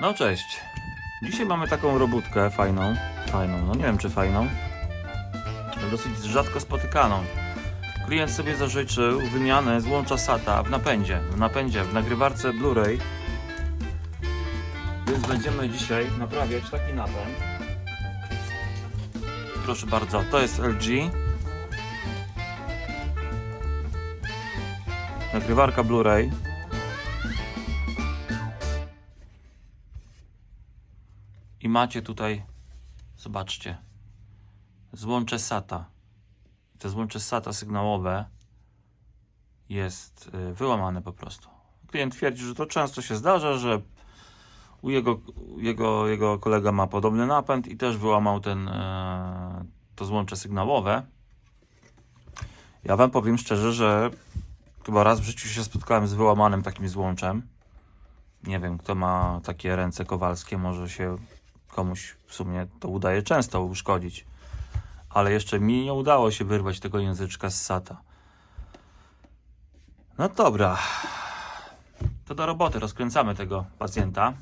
No cześć. Dzisiaj mamy taką robótkę fajną. Fajną, no nie wiem czy fajną. Dosyć rzadko spotykaną. Klient sobie zażyczył wymianę złącza SATA w napędzie. W napędzie, w nagrywarce Blu-ray. Więc będziemy dzisiaj naprawiać taki napęd. Proszę bardzo, to jest LG. Nagrywarka Blu-ray. Macie tutaj, zobaczcie, złącze SATA. To złącze SATA sygnałowe jest y, wyłamane po prostu. Klient twierdzi, że to często się zdarza, że u jego, jego, jego kolega ma podobny napęd i też wyłamał ten, e, to złącze sygnałowe. Ja wam powiem szczerze, że chyba raz w życiu się spotkałem z wyłamanym takim złączem. Nie wiem, kto ma takie ręce kowalskie, może się komuś w sumie to udaje często uszkodzić. Ale jeszcze mi nie udało się wyrwać tego języczka z SATA. No dobra. To do roboty, rozkręcamy tego pacjenta.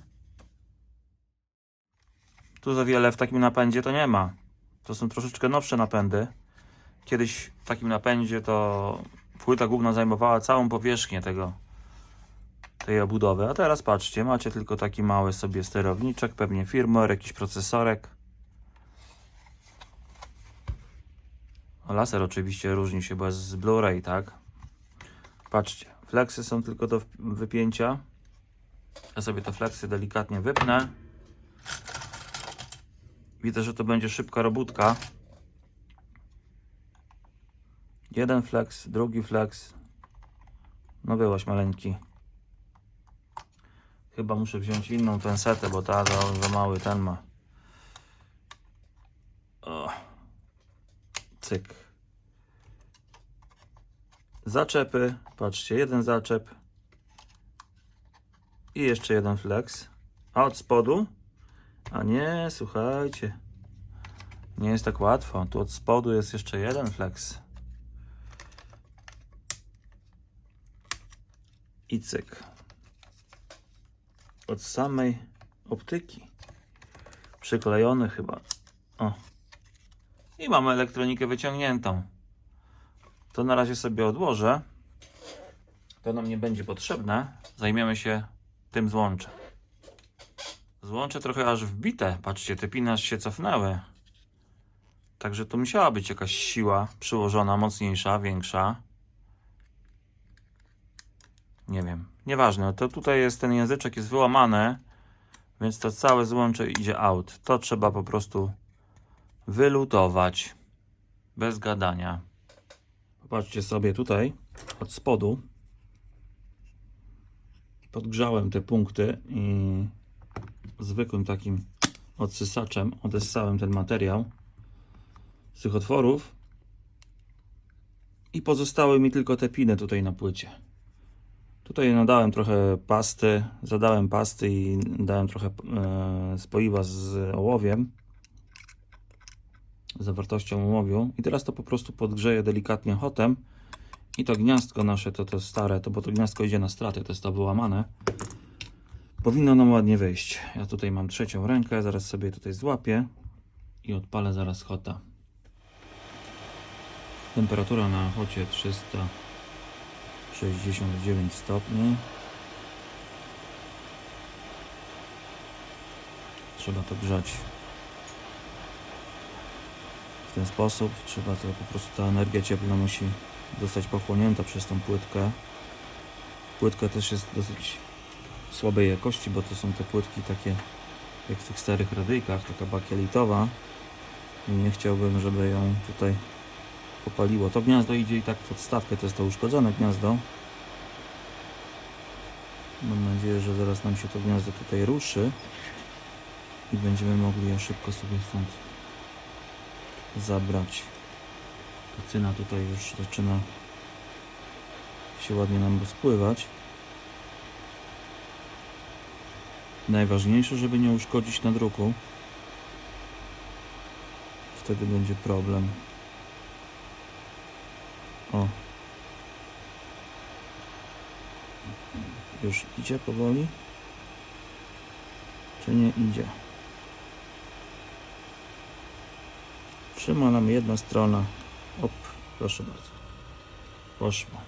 Tu za wiele w takim napędzie to nie ma. To są troszeczkę nowsze napędy. Kiedyś w takim napędzie to płyta główna zajmowała całą powierzchnię tego tej obudowy. A teraz patrzcie, macie tylko taki mały sobie sterowniczek, pewnie firmware, jakiś procesorek. Laser oczywiście różni się, bo jest z Blu-ray, tak? Patrzcie, flexy są tylko do wypięcia. Ja sobie te flexy delikatnie wypnę. Widzę, że to będzie szybka robótka. Jeden flex, drugi flex. No byłaś maleńki. Chyba muszę wziąć inną pensetę, bo ta za, za mały ten ma. O. Cyk. Zaczepy. Patrzcie, jeden zaczep. I jeszcze jeden flex. A od spodu? A nie, słuchajcie. Nie jest tak łatwo. Tu od spodu jest jeszcze jeden flex. I cyk od samej optyki. Przyklejony chyba. O. I mamy elektronikę wyciągniętą. To na razie sobie odłożę. To nam nie będzie potrzebne. Zajmiemy się tym złączem. Złącze trochę aż wbite. Patrzcie, te piny aż się cofnęły. Także tu musiała być jakaś siła przyłożona, mocniejsza, większa. Nie wiem. Nieważne. To tutaj jest ten języczek jest wyłamany, więc to całe złącze idzie out. To trzeba po prostu wylutować. Bez gadania. Popatrzcie sobie tutaj od spodu. Podgrzałem te punkty i zwykłym takim odsysaczem odessałem ten materiał z tych otworów i pozostały mi tylko te piny tutaj na płycie. Tutaj nadałem trochę pasty, zadałem pasty i dałem trochę e, spoiwa z ołowiem, zawartością ołowiu. I teraz to po prostu podgrzeję delikatnie hotem i to gniazdko nasze, to to stare, to bo to gniazdko idzie na straty, to jest to wyłamane. Powinno nam ładnie wyjść. Ja tutaj mam trzecią rękę, zaraz sobie tutaj złapię i odpalę zaraz hota. Temperatura na hocie 300 69 stopni. Trzeba to grzać w ten sposób. Trzeba to po prostu ta energia cieplna musi zostać pochłonięta przez tą płytkę. Płytka też jest dosyć słabej jakości, bo to są te płytki takie jak w tych starych radyjkach, taka bakielitowa. I nie chciałbym, żeby ją tutaj popaliło. To gniazdo idzie i tak w podstawkę, to jest to uszkodzone gniazdo. Mam nadzieję, że zaraz nam się to gniazdo tutaj ruszy i będziemy mogli je szybko sobie stąd zabrać. Tocyna tutaj już zaczyna się ładnie nam rozpływać. Najważniejsze, żeby nie uszkodzić nadruku. Wtedy będzie problem. O. Już idzie powoli. czy nie idzie. Trzyma nam jedna strona. Op, proszę bardzo. Poszło.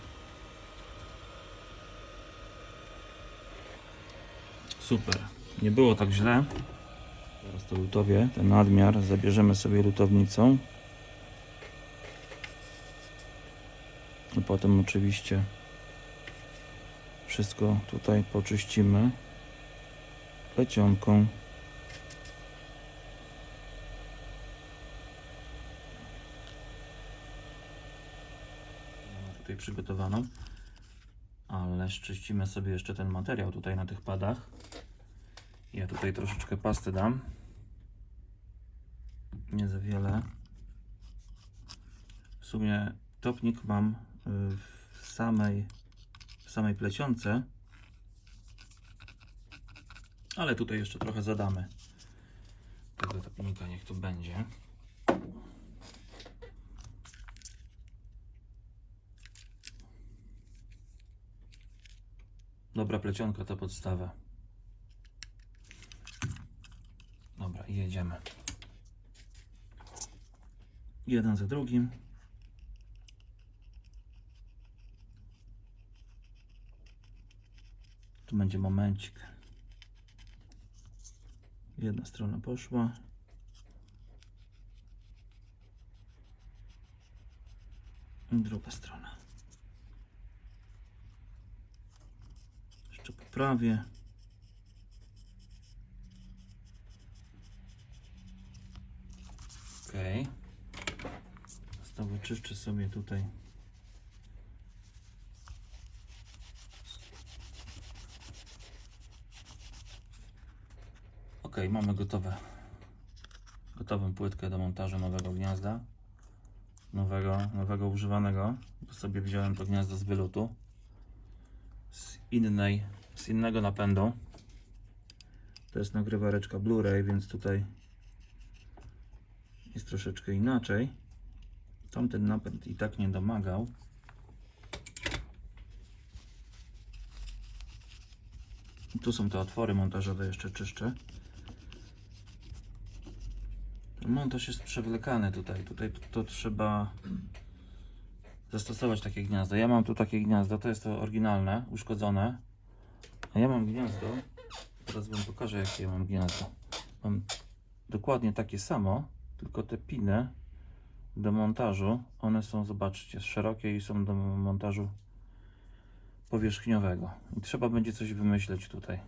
Super. Nie było tak źle. Teraz to lutowie, ten nadmiar zabierzemy sobie lutownicą. I potem oczywiście wszystko tutaj poczyścimy plecionką. Tutaj przygotowaną, ale szczyścimy sobie jeszcze ten materiał tutaj na tych padach. Ja tutaj troszeczkę pasty dam. Nie za wiele. W sumie topnik mam y, w samej, samej plecionce. Ale tutaj jeszcze trochę zadamy. Tego topnika niech tu będzie. Dobra plecionka to podstawa. Dobra, jedziemy. Jeden za drugim. Tu będzie momencik. Jedna strona poszła. Druga strona. Jeszcze poprawię. Okej. Okay. Wyczyszczę sobie tutaj. Mamy gotowe. Gotową płytkę do montażu nowego gniazda. Nowego, nowego używanego. Bo sobie wziąłem to gniazdo z wylutu. Z innej, z innego napędu. To jest nagrywareczka Blu-ray, więc tutaj jest troszeczkę inaczej. Tamten napęd i tak nie domagał. Tu są te otwory montażowe, jeszcze czyszczę. Montaż jest przewlekany tutaj. Tutaj to trzeba zastosować takie gniazdo. Ja mam tu takie gniazdo, to jest to oryginalne, uszkodzone. A ja mam gniazdo, teraz wam pokażę jakie ja mam gniazdo. Mam dokładnie takie samo, tylko te piny do montażu, one są, zobaczcie, szerokie i są do montażu powierzchniowego. I trzeba będzie coś wymyśleć tutaj.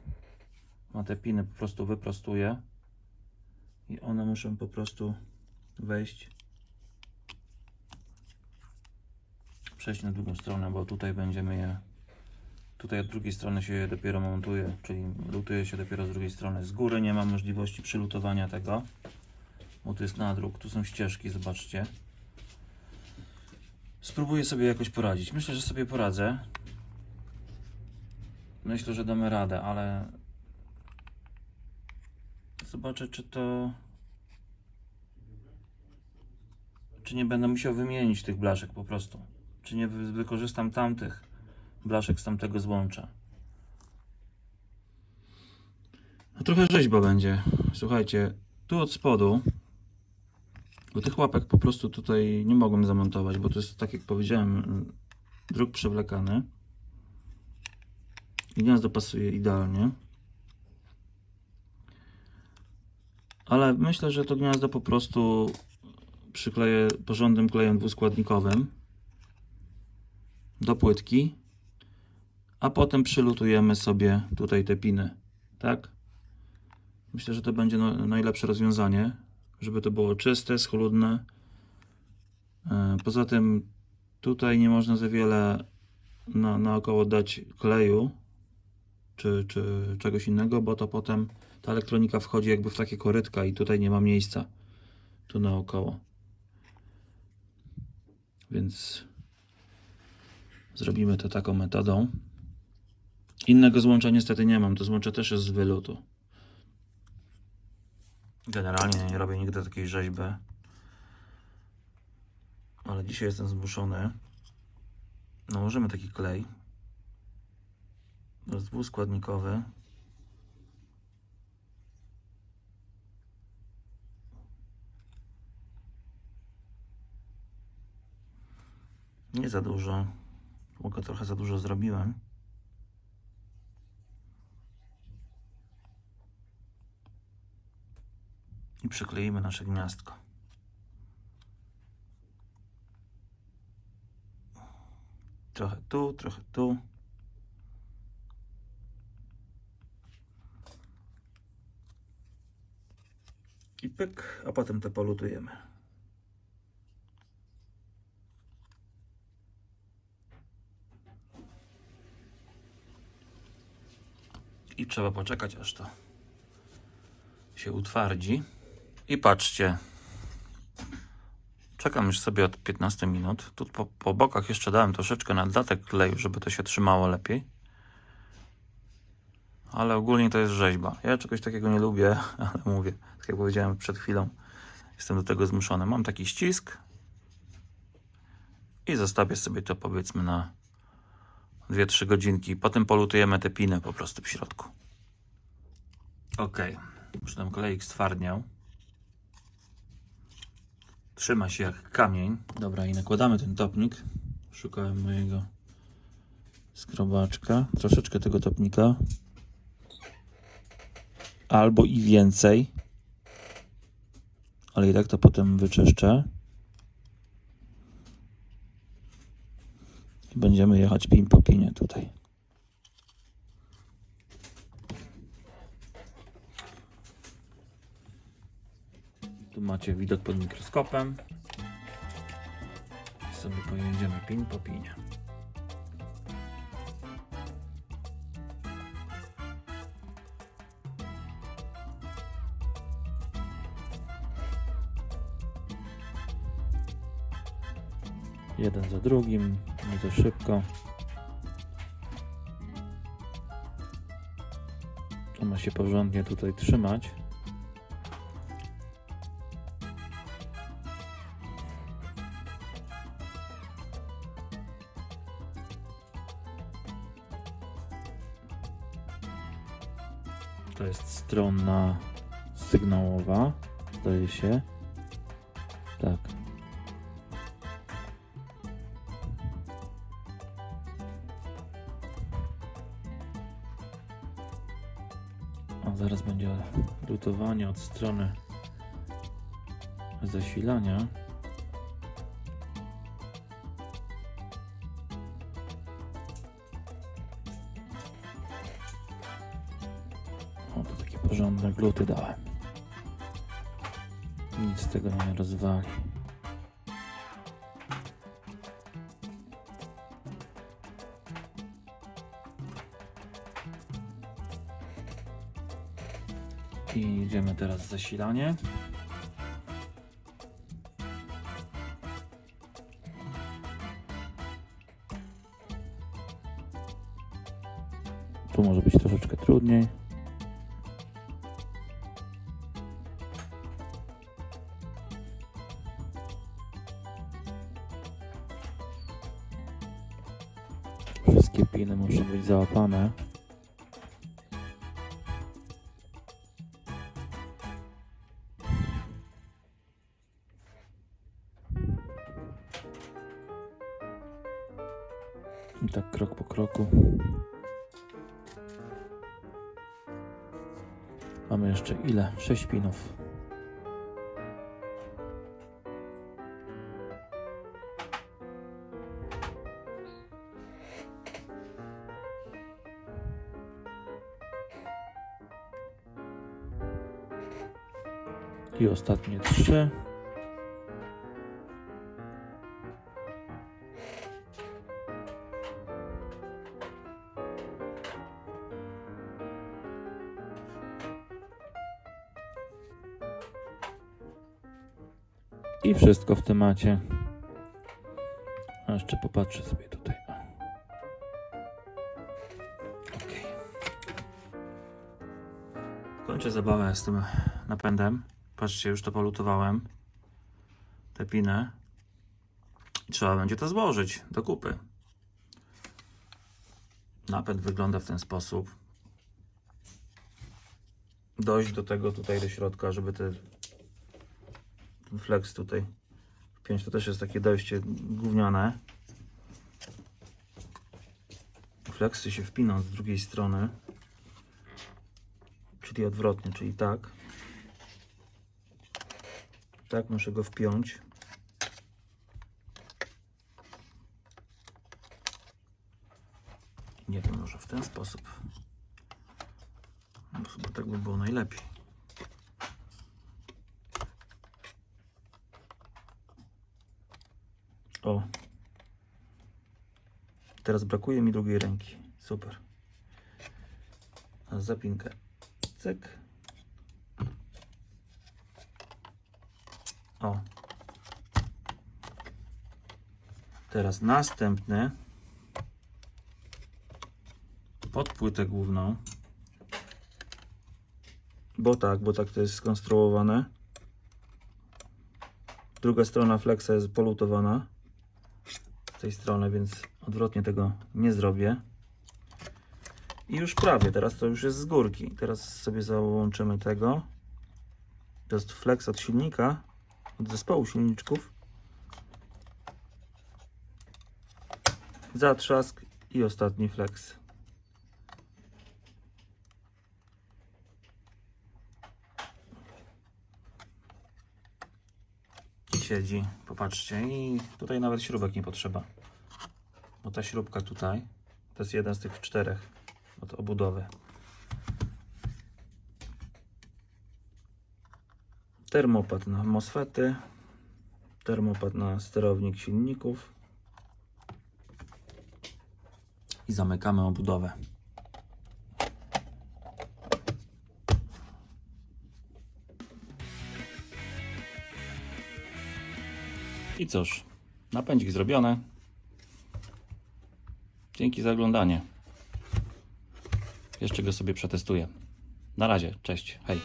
Ma te piny po prostu wyprostuję i one muszą po prostu wejść przejść na drugą stronę, bo tutaj będziemy je tutaj od drugiej strony się je dopiero montuje, czyli lutuje się dopiero z drugiej strony. Z góry nie ma możliwości przylutowania tego, bo tu jest nadruk, tu są ścieżki, zobaczcie. Spróbuję sobie jakoś poradzić. Myślę, że sobie poradzę. Myślę, że damy radę, ale zobaczę, czy to. Czy nie będę musiał wymienić tych blaszek po prostu. Czy nie wy- wykorzystam tamtych blaszek z tamtego złącza. No trochę rzeźba będzie. Słuchajcie, tu od spodu, bo tych łapek po prostu tutaj nie mogłem zamontować, bo to jest, tak jak powiedziałem, druk przewlekany. Gniazdo pasuje idealnie. Ale myślę, że to gniazdo po prostu przykleję porządnym klejem dwuskładnikowym do płytki, a potem przylutujemy sobie tutaj te piny, tak? Myślę, że to będzie no, najlepsze rozwiązanie, żeby to było czyste, schludne. E, Poza tym tutaj nie można za wiele na, naokoło dać kleju czy, czy czegoś innego, bo to potem ta elektronika wchodzi jakby w takie korytka i tutaj nie ma miejsca tu naokoło. Więc zrobimy to taką metodą. Innego złącza niestety nie mam. To złącze też jest z wylutu. Generalnie nie robię nigdy takiej rzeźby. Ale dzisiaj jestem zmuszony. Nałożymy taki klej. To jest dwuskładnikowy. Nie za dużo. Tylko trochę za dużo zrobiłem. I przykleimy nasze gniazdko. Trochę tu, trochę tu. I pyk, a potem to polutujemy. I trzeba poczekać, aż to się utwardzi. I patrzcie. Czekam już sobie od 15 minut. Tu po, po bokach jeszcze dałem troszeczkę nadlatek kleju, żeby to się trzymało lepiej. Ale ogólnie to jest rzeźba. Ja czegoś takiego nie lubię, ale mówię, tak jak powiedziałem przed chwilą, jestem do tego zmuszony. Mam taki ścisk i zostawię sobie to powiedzmy na 2-3 godzinki. Potem polutujemy te piny po prostu w środku. Ok, już tam kolejek stwardniał. Trzyma się jak kamień. Dobra, i nakładamy ten topnik. Szukałem mojego skrobaczka. Troszeczkę tego topnika. Albo i więcej. Ale i tak to potem wyczyszczę. I będziemy jechać pin po pinie tutaj. Tu macie widok pod mikroskopem. Sobie pojedziemy pin po pinie. Jeden za drugim, nie szybko. To ma się porządnie tutaj trzymać. To jest strona sygnałowa, zdaje się. Zaraz będzie lutowanie od strony zasilania. O, to takie porządne gluty dałem. I idziemy teraz zasilanie. Tu może być troszeczkę trudniej. Wszystkie piny muszą być załapane. Kroku. Mamy jeszcze ile? 6 pinów. I ostatnie trzy. Wszystko w temacie. A jeszcze popatrzę sobie tutaj. Ok. Kończę zabawę z tym napędem. Patrzcie, już to polutowałem. Te piny. I Trzeba będzie to złożyć do kupy. Napęd wygląda w ten sposób. Dojść do tego tutaj do środka, żeby te ten flex tutaj wpiąć. To też jest takie dojście gówniane. Fleksy się wpiną z drugiej strony. Czyli odwrotnie, czyli tak. Tak muszę go wpiąć. Nie wiem, może w ten sposób. No, chyba tak by było najlepiej. O. Teraz brakuje mi drugiej ręki. Super. A zapinkę. Cyk. O. Teraz następny. Pod płytę główną. Bo tak, bo tak to jest skonstruowane. Druga strona flexa jest polutowana tej strony, więc odwrotnie tego nie zrobię. I już prawie, teraz to już jest z górki. Teraz sobie załączymy tego. To jest flex od silnika, od zespołu silniczków. Zatrzask i ostatni flex. Siedzi, popatrzcie. I tutaj nawet śrubek nie potrzeba. Bo ta śrubka tutaj to jest jeden z tych czterech od obudowy. Termopad na MOSFETy, termopad na sterownik silników i zamykamy obudowę. I cóż, napędzik zrobiony. Dzięki za oglądanie. Jeszcze go sobie przetestuję. Na razie, cześć, hej.